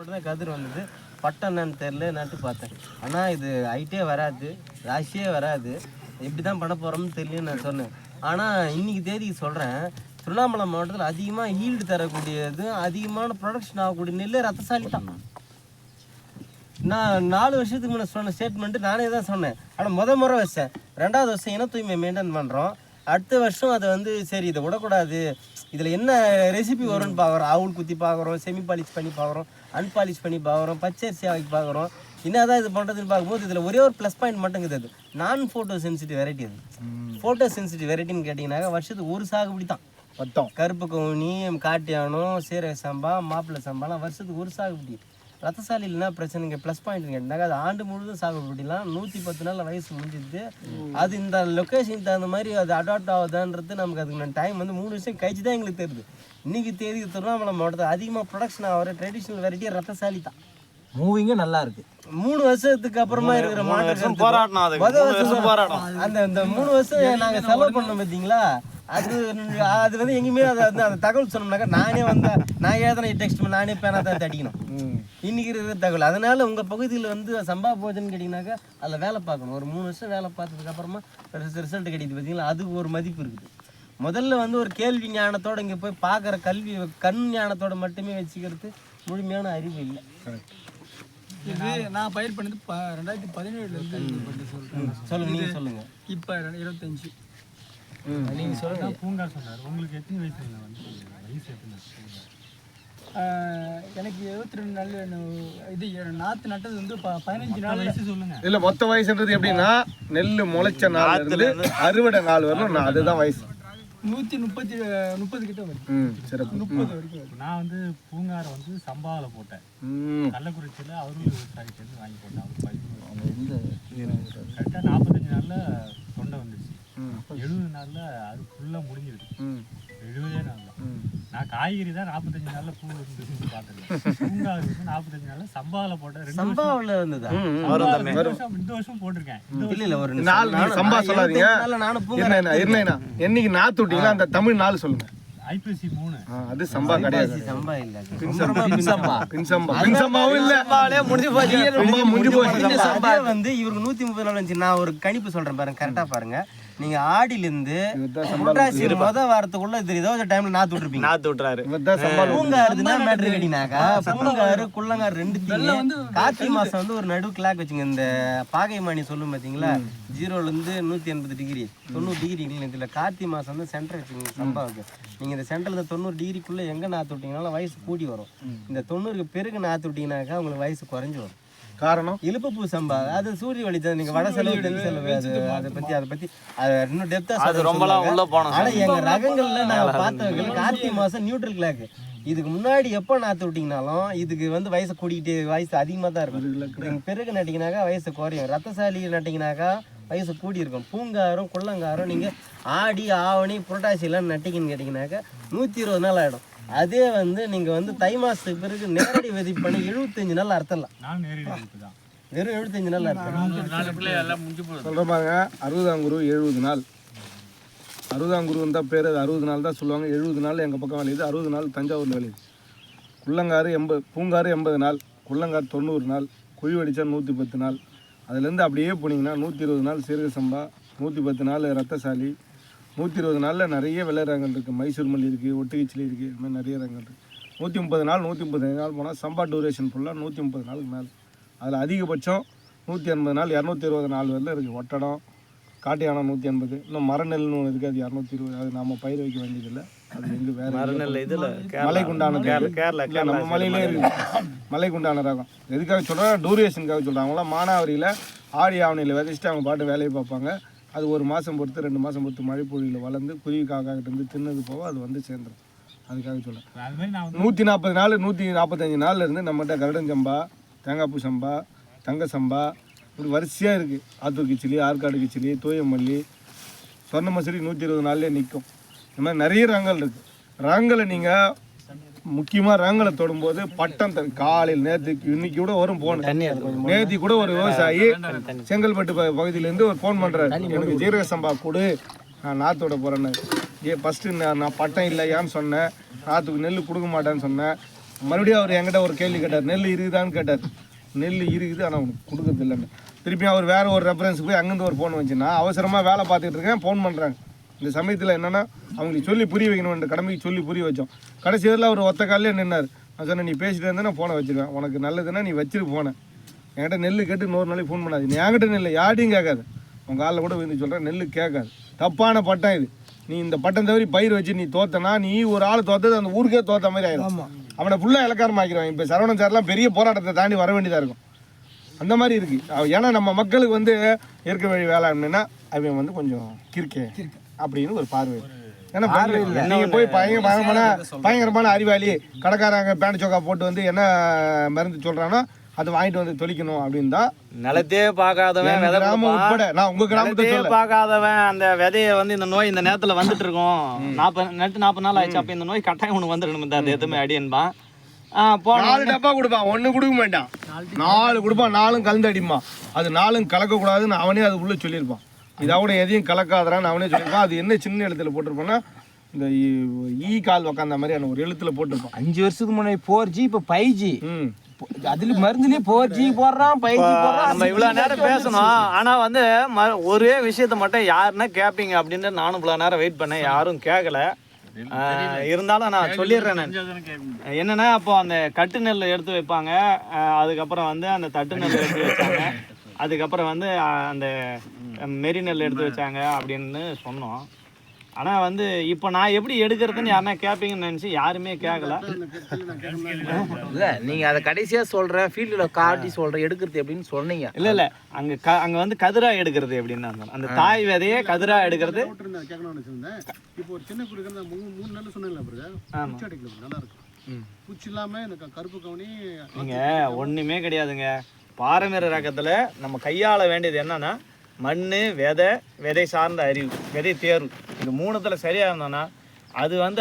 மட்டும் தான் கதிர் வந்தது. பட்டம் என்னன்னு தெரில நட்டு பார்த்தேன். ஆனால் இது ஹைட்டே வராது ராசியே வராது. எப்படி தான் பண்ண போகிறோம்னு தெரியலன்னு நான் சொன்னேன். ஆனால் இன்னைக்கு தேதிக்கு சொல்கிறேன் திருவண்ணாமலை மாவட்டத்தில் அதிகமாக ஈல்டு தரக்கூடியது அதிகமான ப்ரொடக்ஷன் ஆகக்கூடிய நெல் ரத்தசாலி தான். நான் நாலு வருஷத்துக்கு முன்னே சொன்ன ஸ்டேட்மெண்ட்டு நானே தான் சொன்னேன். ஆனால் முத முறை வச்சேன். ரெண்டாவது வருஷம் இன தூய்மை மெயின்டைன் பண்ணுறோம் அடுத்த வருஷம் அதை வந்து சரி இதை விடக்கூடாது. இதில் என்ன ரெசிபி வரும்னு பார்க்குறோம் அவுள் குத்தி பார்க்குறோம் செமி பாலிஷ் பண்ணி பார்க்குறோம் அன்பாலிஷ் பண்ணி பார்க்குறோம் பச்சரிசி ஆக்கி பார்க்குறோம் என்னதான் இது பண்ணுறதுன்னு பார்க்கும்போது இதில் ஒரே ஒரு ப்ளஸ் பாயிண்ட் மட்டும் இருக்குது அது. நான் ஃபோட்டோ சென்சிட்டிவ் வெரைட்டி அது ஃபோட்டோ சென்சிட்டிவ் வெரைட்டின்னு கேட்டிங்கன்னாக்கா வருஷத்துக்கு ஒரு சாகுபடி தான் பட்டம் கருப்பு கவுனி காட்டியானம் சீரக சம்பா மாப்பிள்ளை சம்பாலாம் வருஷத்துக்கு ஒரு சாகுபடி ரத்தசாலியில் என்ன பிரச்சனைங்க ப்ளஸ் பாயிண்ட் கேட்டாங்க அது ஆண்டு முழுதும் சாகுபடிலாம் நூற்றி பத்து நாள் வயசு முடிஞ்சிது அது இந்த லொக்கேஷனுக்கு தகுந்த மாதிரி அது அடாப்ட் ஆகுதான்றது நமக்கு அதுக்கு டைம் வந்து மூணு வருஷம் கழிச்சு தான் எங்களுக்கு தெரியுது. இன்னைக்கு தேதி திருவண்ணாமலை மாவட்டத்தில் அதிகமாக ப்ரொடக்ஷன் ஆகிற ட்ரெடிஷ்னல் வெரைட்டி ரத்தசாலி தான். மூவிங்கும் நல்லா இருக்கு. மூணு வருஷத்துக்கு அப்புறமா இருக்கிற மாற்றம் போராட்டம் அந்த இந்த மூணு வருஷம் நாங்க செலவு பண்ணோம் பார்த்தீங்களா அது அது வந்து எங்கேயுமே அதை வந்து அந்த தகவல் சொன்னோம்னாக்கா நானே வந்தா நான் எழுதின டெக்ஸ்ட் நானே பேனா தான் தடிக்கணும் இன்னைக்கு இருக்கிற தகவல். அதனால உங்க பகுதியில் வந்து சம்பா போஜன் கேட்டிங்கனாக்கா அதில் வேலை பார்க்கணும். ஒரு மூணு வருஷம் வேலை பார்த்ததுக்கு அப்புறமா ரிசல்ட் கிடைக்குது பார்த்தீங்களா அதுக்கு ஒரு மதிப்பு இருக்குது. முதல்ல வந்து ஒரு கேள்வி ஞானத்தோட இங்கே போய் பார்க்குற கல்வி கண் ஞானத்தோட மட்டுமே வச்சுக்கிறது முழுமையான அறிவு இல்லை. இது நான் பயிர் பண்ணது ப ரெண்டாயிரத்தி பதினேழுல இருந்து இது பண்ணி சொல்றேன். சொல்லுங்க நீங்க சொல்லுங்க. இப்போ இருபத்தஞ்சு. நீங்க சொல்லுங்க பூங்கா சொன்னார். உங்களுக்கு எத்தனை வந்து வயசு எத்தனை எனக்கு இருபத்தி ரெண்டு நாள் இது நாற்று நட்டது வந்து ப பதினஞ்சு நாள் வயசு சொல்லுங்க. இல்ல மொத்த வயசுன்றது எப்படின்னா நெல் முளைச்ச இருந்து அறுவடை நாள் வரணும் நான் அதுதான் வயசு. நூற்றி முப்பத்தி முப்பது கிட்ட வரும் ம் சிறப்பு. முப்பது வரைக்கும் நான் வந்து பூங்காரை வந்து சம்பாவில் போட்டேன். ம். கள்ளக்குறிச்சியில் அவரும் விவசாயிக்கு வாங்கி போட்டேன். அவர் கரெக்டாக நாற்பத்தஞ்சு நாளில் எழுபது நாளில் அது ஃபுல்லாக முடிஞ்சிருது. எழுபதே நாள் தான் நான் காய்கறி தான் நாற்பத்தஞ்சு நாளில் பூ இருந்துச்சுன்னு பார்த்தேன் பூங்காறு வந்து நாற்பத்தஞ்சு நாளில் சம்பாவில் போட்டேன் ரெண்டு வருஷம். சம்பாவில் இருந்ததா? சம்பாவில் ரெண்டு வருஷம் இந்த வருஷம் போட்டிருக்கேன். இந்த இல்ல இல்ல ஒரு நாள் நீங்க சம்பா சொல்லாதீங்க. நானும் பூங்கா என்ன என்ன என்னைக்கு நாத்து விட்டீங்களா அந்த தமிழ் நாள் சொல்லுங்க. ஐபிசி மூணு. அது சம்பா கிடையாது. சம்பா இல்ல. பின்சம்பா பின்சம்பா பின்சம்பாவும் இல்ல. முடிஞ்சு போச்சு. ரொம்ப முடிஞ்சு போச்சு. சம்பா. வந்து இவருக்கு நூத்தி முப்பது நாள் நான் ஒரு கணிப்பு சொல்றேன் பாருங்க. கரெக்டா பாருங்க. நீங்க ஆடில இருந்து புரட்டாசி முத வாரத்துக்குள்ள இது ஏதோ ஒரு டைம்ல நாத்து விட்டுருப்பீங்க நாத்து விட்டுறாரு என்ன மேட்ரு கேட்டீங்கன்னாக்கா பூங்காறு குள்ளங்காறு ரெண்டு கார்த்திகை மாசம் வந்து ஒரு நடு கிளாக் வச்சுங்க. இந்த பாகை மானி சொல்லும் பாத்தீங்களா? ஜீரோல இருந்து நூத்தி எண்பது டிகிரி தொண்ணூறு டிகிரி இதுல கார்த்திகை மாசம் வந்து சென்டர் வச்சுங்க சம்பாவுக்கு. நீங்க இந்த சென்டர்ல தொண்ணூறு டிகிரிக்குள்ள எங்க நாத்து விட்டீங்கனாலும் வயசு கூடி வரும். இந்த தொண்ணூறுக்கு பிறகு நாத்து விட்டீங்கன்னாக்கா உங்களுக்கு வயசு குறைஞ்சு வரும். காரணம்? இலுப்பு பூ சம்பா. அது சூரிய வெளிச்சம் நீங்க வட செலவு செலவு அது பத்தி அதை பத்தி அது இன்னும் டெப்தா அது ரொம்பலாம் உள்ள போனோம். ஆனா எங்க ரகங்கள்ல நாங்க பார்த்தவங்க கார்த்திகை மாசம் நியூட்ரல் கிளாக் இதுக்கு முன்னாடி எப்போ நாத்து விட்டீங்கனாலும் இதுக்கு வந்து வயசு கூட்டிகிட்டே வயசு அதிகமாக தான் இருக்கும். இதுக்கு பிறகு நட்டிங்கனாக்கா வயசு குறையும். ரத்தசாலி நட்டிங்கனாக்கா வயசு கூடி இருக்கும் பூங்காரம் குள்ளங்காரம் நீங்கள் ஆடி ஆவணி புரட்டாசிலாம் நட்டிங்கன்னு கேட்டிங்கனாக்கா நூற்றி இருபது நாள் ஆகிடும் அதே வந்து நீங்கள் வந்து தை மாதத்துக்கு பிறகு நேரடி விதிப்பு பண்ணி எழுபத்தஞ்சு நாள் அறுத்தலாம் நான் நேரடி வகுப்பு தான் வெறும் எழுபத்தஞ்சு நாள் அறுத்தலாம் சொல்ற பாருங்க அறுபதாம் குரு எழுபது நாள். அறுபதாம் குருன்னு தான் பேர் அது அறுபது நாள் தான் சொல்லுவாங்க. எழுபது நாள் எங்கள் பக்கம் விளையுது அறுபது நாள் தஞ்சாவூரில் விளையுது குள்ளங்காறு எண்பது பூங்காறு எண்பது நாள் குள்ளங்காறு தொண்ணூறு நாள் குழி வடிச்சா நூற்றி பத்து நாள். அதுலேருந்து அப்படியே போனீங்கன்னா நூற்றி இருபது நாள் சீரக சம்பா நூற்றி பத்து நாள் ரத்தசாலி நூற்றி இருபது நாளில் நிறைய வெள்ளை ரகங்கள் இருக்குது மைசூர் மல்லி இருக்குது ஒட்டுக்கிச்சிலி இருக்குது இது மாதிரி நிறைய ரகங்கள் இருக்குது நூற்றி முப்பது நாள் நூற்றி முப்பத்தஞ்சு நாள் போனால் சம்பா டூரேஷன் ஃபுல்லாக நூற்றி முப்பது நாளுக்கு மேலே. அதில் அதிகபட்சம் நூற்றி எண்பது நாள் இரநூத்தி இருபது நாள் வரல இருக்குது ஒட்டடம் காட்டு யானை நூற்றி எண்பது இன்னும் மரநெல்னு ஒன்று இருக்குது அது இரநூத்தி இருபது அது நம்ம பயிர் வைக்க வேண்டியதில்லை. அது எங்கே வேறு மறுநெல் இதுல மலைக்குண்டான கேரளா நம்ம மலையிலே இருக்கு. மலைக்குண்டான ரகம். எதுக்காக சொல்கிறேன் சொல்கிறாங்க அவங்களாம் மானாவரியில் ஆடி ஆவணியில் விதைச்சிட்டு அவங்க பாட்டு வேலையை பார்ப்பாங்க. அது ஒரு மாதம் பொறுத்து ரெண்டு மாதம் பொறுத்து மழை பொழியில் வளர்ந்து குருவி காக்காக்கிட்ட இருந்து தின்னது போக அது வந்து சேர்ந்துடும் அதுக்காக சொல்கிறேன் நூற்றி நாற்பது நாள் நூற்றி நாற்பத்தஞ்சு நாள்ல இருந்து நம்மகிட்ட கருடன் சம்பா தேங்காய்ப்பூ சம்பா தங்க சம்பா இப்படி வரிசையாக இருக்குது ஆத்தூர் கிச்சிலி ஆற்காடு கிச்சிலி தூயமல்லி சொர்ண மசூரி நூற்றி இருபது நாள்லேயே நிற்கும் இந்த மாதிரி நிறைய ரகங்கள் இருக்குது ரகங்களை நீங்கள் முக்கியமாக ரகங்களை தொடும்போது பட்டம் தரும் காலையில் நேற்றுக்கு இன்னைக்கு கூட வரும் போன் நேத்தி கூட ஒரு விவசாயி செங்கல்பட்டு பகுதியிலேருந்து ஒரு ஃபோன் பண்ணுறாரு எனக்கு ஜீரக சம்பா கொடு நான் நாத்தோட போகிறேன்னு ஏ ஃபஸ்ட்டு நான் நான் பட்டம் இல்லையான்னு சொன்னேன். நாற்றுக்கு நெல் கொடுக்க மாட்டேன்னு சொன்னேன். மறுபடியும் அவர் என்கிட்ட ஒரு கேள்வி கேட்டார். நெல் இருக்குதான்னு கேட்டார். நெல் இருக்குது ஆனால் அவனுக்கு கொடுக்கறது இல்லைன்னு திருப்பி அவர் வேற ஒரு ரெஃபரன்ஸ் போய் அங்கேருந்து ஒரு ஃபோன் வந்துச்சுன்னா அவசரமாக வேலை பார்த்துட்டு இருக்கேன் ஃபோன் பண்ணுறாங்க இந்த சமயத்தில் என்னன்னா அவங்களுக்கு சொல்லி புரிய வைக்கணும்ன்ற கடமைக்கு சொல்லி புரிய வச்சோம். கடைசி இதில் அவர் ஒத்த காலிலே நின்னார். நான் சொன்னேன் நீ பேசிட்டு இருந்தா நான் ஃபோனை வச்சிருவேன். உனக்கு நல்லதுன்னா நீ வச்சிரு போனேன் என்கிட்ட நெல் கேட்டு இன்னொரு நாளைக்கு ஃபோன் பண்ணாது. நீ என்கிட்ட நெல் யார்ட்டையும் கேட்காது. உங்கள் காலில் கூட வந்து சொல்கிறேன் நெல் கேட்காது. தப்பான பட்டம் இது. நீ இந்த பட்டம் தவிர பயிர் வச்சு நீ தோத்தனா நீ ஒரு ஆள் தோத்தது அந்த ஊருக்கே தோத்த மாதிரி ஆயிடும் அவனை ஃபுல்லாக இலக்காரம் ஆக்கிடுவான் இப்போ சரவணன் சார்லாம் பெரிய போராட்டத்தை தாண்டி வர வேண்டியதாக இருக்கும். அந்த மாதிரி இருக்கு. அவ- ஏன்னா நம்ம மக்களுக்கு வந்து இயற்கை வழி வேளாண்மைன்னா அவன் வந்து கொஞ்சம் கிறுக்கே அப்படின்னு ஒரு பார்வை. ஏன்னா பெங்களூர் நீங்க போய் பயங்கர பயங்கரமான பயங்கரமான அறிவாளி கடைக்காரங்க பேண்ட் சோக்கா போட்டு வந்து என்ன மருந்து சொல்றானோ அதை வாங்கிட்டு வந்து தொளிக்கணும் அப்படின்னு தான் நிலத்தையே பார்க்காதவன் கிராமம். உட்பட. நான் உங்க கிராமத்தை நிலத்தையே சொல்ல பார்க்காதவன் அந்த விதைய வந்து இந்த நோய் இந்த நேரத்துல வந்துட்டு இருக்கும். நாற்பது நட்டு நாற்பது நாள் ஆயிடுச்சு. அப்ப இந்த நோய் கட்டாயம் உனக்கு வந்துடணும் இந்த அது எதுவுமே அடியன்பான் நாலு டப்பா கொடுப்பான் ஒண்ணு கொடுக்க மாட்டான். நாலு கொடுப்பான் நாலும் கலந்து அடிமா அது நாலும் கலக்கக்கூடாதுன்னு அவனே அது உள்ள சொல்லியிருப்பான். இதோட எதையும் கலக்காதறான்னு அவனே சொல்லியிருப்பான் அது என்ன சின்ன எழுத்துல போட்டிருப்பான்னா இந்த ஈ- கால் உக்காந்த மாதிரியான ஒரு எழுத்துல போட்டிருப்பான். அஞ்சு வருஷத்துக்கு முன்னாடி ஃபோர் ஜி இப்போ ஃபைவ் ஜி அதுல மருந்துலயே ஃபோர் ஜி போடுறான் ஃபைவ் ஜி போடுறான் நம்ம இவ்வளவு நேரம் பேசணும். ஆனா வந்து ம- ஒரே விஷயத்த மட்டும் யாருன்னா கேட்பீங்க அப்படின்னு நானும் இவ்வளவு நேரம் வெயிட் பண்ணேன். யாரும் கேட்கல இருந்தாலும் நான் சொல்லிடுறேன் நான். என்னன்னா அப்போ அந்த கட்டு நெல் எடுத்து வைப்பாங்க. அதுக்கப்புறம் வந்து அந்த தட்டு நெல் எடுத்து வச்சாங்க அதுக்கப்புறம் வந்து அந்த மெரி நெல் எடுத்து வச்சாங்க அப்படின்னு சொன்னோம். ஆனா வந்து இப்போ நான் எப்படி எடுக்கிறதுன்னு யாருன்னா கேட்பீங்கன்னு நினைச்சு யாருமே கேட்கல இல்ல நீங்க அதை கடைசியா சொல்ற ஃபீல்டுல காட்டி சொல்ற எடுக்கிறது எப்படின்னு சொன்னீங்க. இல்ல இல்ல அங்க க அங்க வந்து கதிரா எடுக்கிறது எப்படின்னு. அந்த தாய் விதையே கதிரா எடுக்கிறது. இப்போ ஒரு சின்ன அந்த மூணு மூணு நாள் சொன்னீங்களா நல்லா இருக்கும் பூச்சி இல்லாம இந்த க- கருப்பு கவனி நீங்க ஒண்ணுமே கிடையாதுங்க. பாரம்பரிய ரகத்தில் நம்ம கையாள வேண்டியது என்னென்னா மண் விதை விதை சார்ந்த அறிவு விதை தேர்வு. இந்த மூணுத்தில் சரியாக இருந்தோம்னா அது வந்து